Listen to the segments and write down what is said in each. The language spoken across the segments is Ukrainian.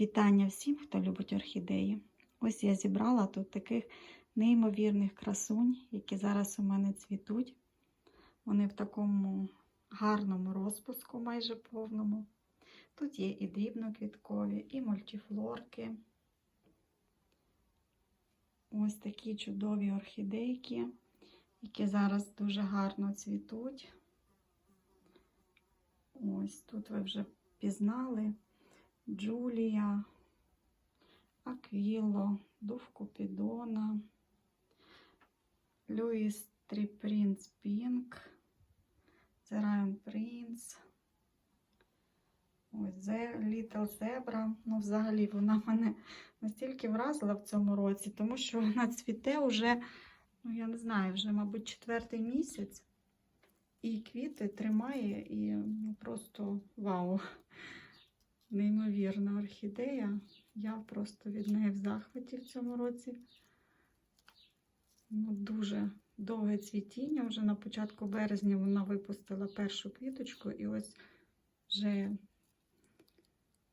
Вітання всім, хто любить орхідеї. Ось я зібрала тут таких неймовірних красунь, які зараз у мене цвітуть. Вони в такому гарному розпуску, майже повному. Тут є і дрібноквіткові, і мультифлорки. Ось такі чудові орхідейки, які зараз дуже гарно цвітуть. Ось тут ви вже пізнали. Джулія, Аквіло, Дув Купідона, Льюіс Тріпрінц Пінк, Зерайн Принц. Ось Little Zebra. Ну, взагалі, вона мене настільки вразила в цьому році, тому що вона цвіте вже, ну, я не знаю, вже, мабуть, четвертий місяць. І квіти тримає, і ну, просто вау. Неймовірна орхідея. Я просто від неї в захваті в цьому році. Ну, Дуже довге цвітіння. Вже на початку березня вона випустила першу квіточку, і ось вже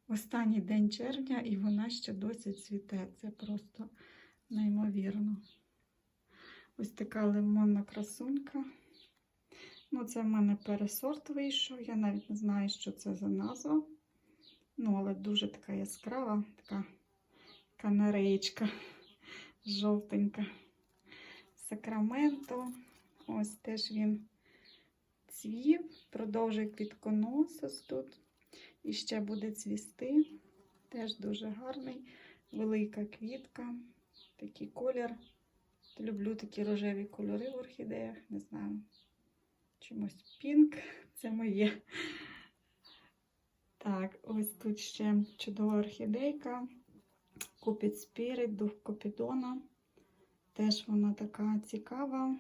останній день червня, і вона ще досі цвіте. Це просто неймовірно. Ось така лимонна красунька. Ну, це в мене пересорт вийшов. Я навіть не знаю, що це за назва. Ну, але дуже така яскрава, така канареєчка жовтенька. Сакраменто. Ось теж він цвів, продовжує квітконос ось тут. І ще буде цвісти. Теж дуже гарний, велика квітка, такий колір. Люблю такі рожеві кольори в орхідеях, не знаю. Чомусь пінк це моє. Так, ось тут ще чудова орхідейка. Купід Спірит, дух Копідона. Теж вона така цікава.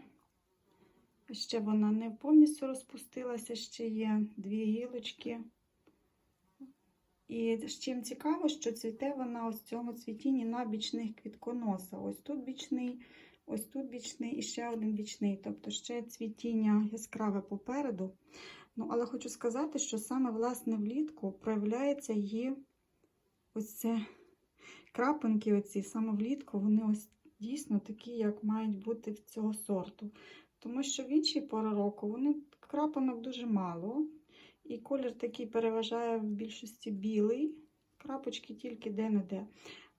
Ще вона не повністю розпустилася, ще є дві гілочки. І з чим цікаво, що цвіте вона ось в цьому цвітінні на бічних квітконоса. Ось тут бічний, ось тут бічний і ще один бічний. Тобто ще цвітіння яскраве попереду. Ну, але хочу сказати, що саме власне влітку проявляється її ось це крапинки, оці саме влітку, вони ось дійсно такі, як мають бути в цього сорту. Тому що в іншій пори року вони крапинок дуже мало. І колір такий переважає в більшості білий, крапочки тільки де-не-де.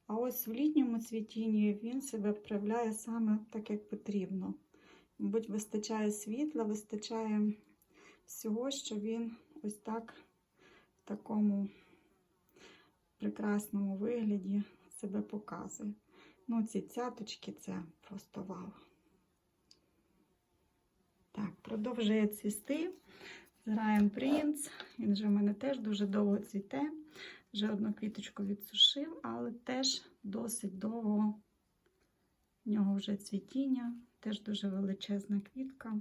А ось в літньому цвітінні він себе проявляє саме так, як потрібно. Мабуть, вистачає світла, вистачає всього, що він ось так в такому прекрасному вигляді себе показує. Ну, ці цяточки це просто вау. Так, продовжує цвісти. Зраєм принц. Він же в мене теж дуже довго цвіте. Вже одну квіточку відсушив, але теж досить довго в нього вже цвітіння, теж дуже величезна квітка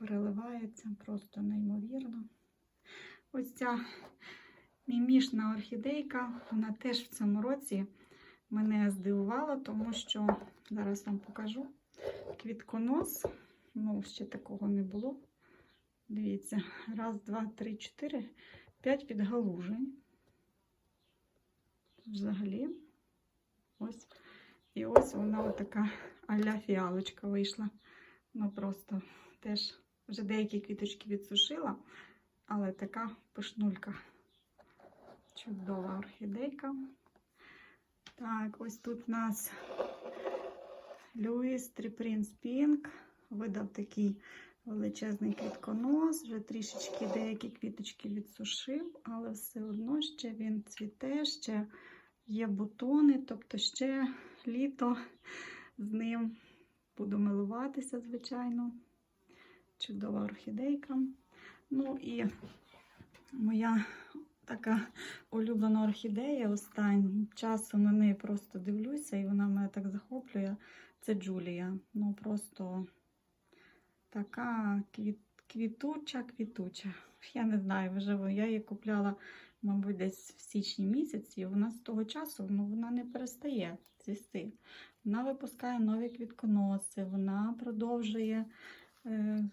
переливається просто неймовірно. Ось ця мімішна орхідейка, вона теж в цьому році мене здивувала, тому що зараз вам покажу квітконос. Ну, ще такого не було. Дивіться, раз, два, три, чотири, п'ять підгалужень. Взагалі, ось. І ось вона отака а-ля фіалочка вийшла. Ну, просто теж вже деякі квіточки відсушила, але така пишнулька. Чудова орхідейка. Так, ось тут у нас Льюіс Тріпрінс Пінк. Видав такий величезний квітконос, вже трішечки деякі квіточки відсушив, але все одно ще він цвіте, ще є бутони, тобто ще літо з ним буду милуватися, звичайно чудова орхідейка. Ну і моя така улюблена орхідея останнім часом на неї просто дивлюся, і вона мене так захоплює. Це Джулія. Ну просто така квіт, квітуча, квітуча. Я не знаю, вже я її купляла, мабуть, десь в січні місяці. Вона з того часу ну, вона не перестає цвісти. Вона випускає нові квітконоси, вона продовжує. Е,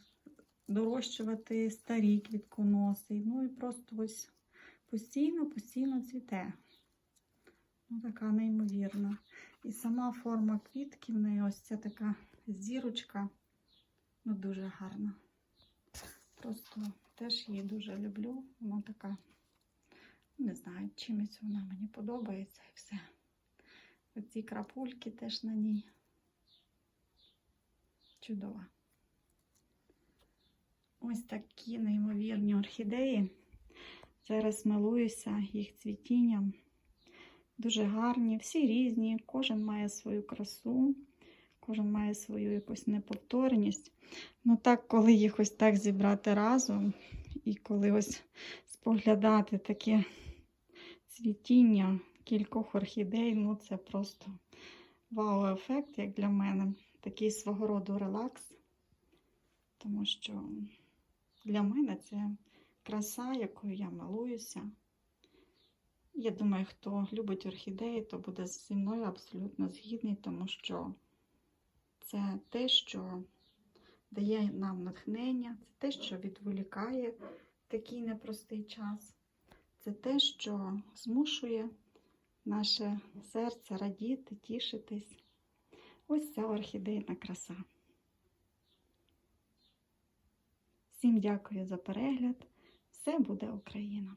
дорощувати старі квітконоси. Ну і просто ось постійно-постійно цвіте. Ну, така неймовірна. І сама форма квітки в неї ось ця така зірочка. Ну, дуже гарна. Просто теж її дуже люблю. Вона така, не знаю, чимось вона мені подобається і все. Оці крапульки теж на ній. Чудова. Ось такі неймовірні орхідеї. Зараз милуюся їх цвітінням. Дуже гарні, всі різні, кожен має свою красу, кожен має свою якусь неповторність. Ну так, коли їх ось так зібрати разом, і коли ось споглядати таке цвітіння кількох орхідей, ну це просто вау-ефект, як для мене. Такий свого роду релакс. Тому що для мене це краса, якою я милуюся. Я думаю, хто любить орхідеї, то буде зі мною абсолютно згідний, тому що це те, що дає нам натхнення, це те, що відволікає такий непростий час. Це те, що змушує наше серце радіти, тішитись. Ось ця орхідейна краса. Всім дякую за перегляд. Все буде Україна!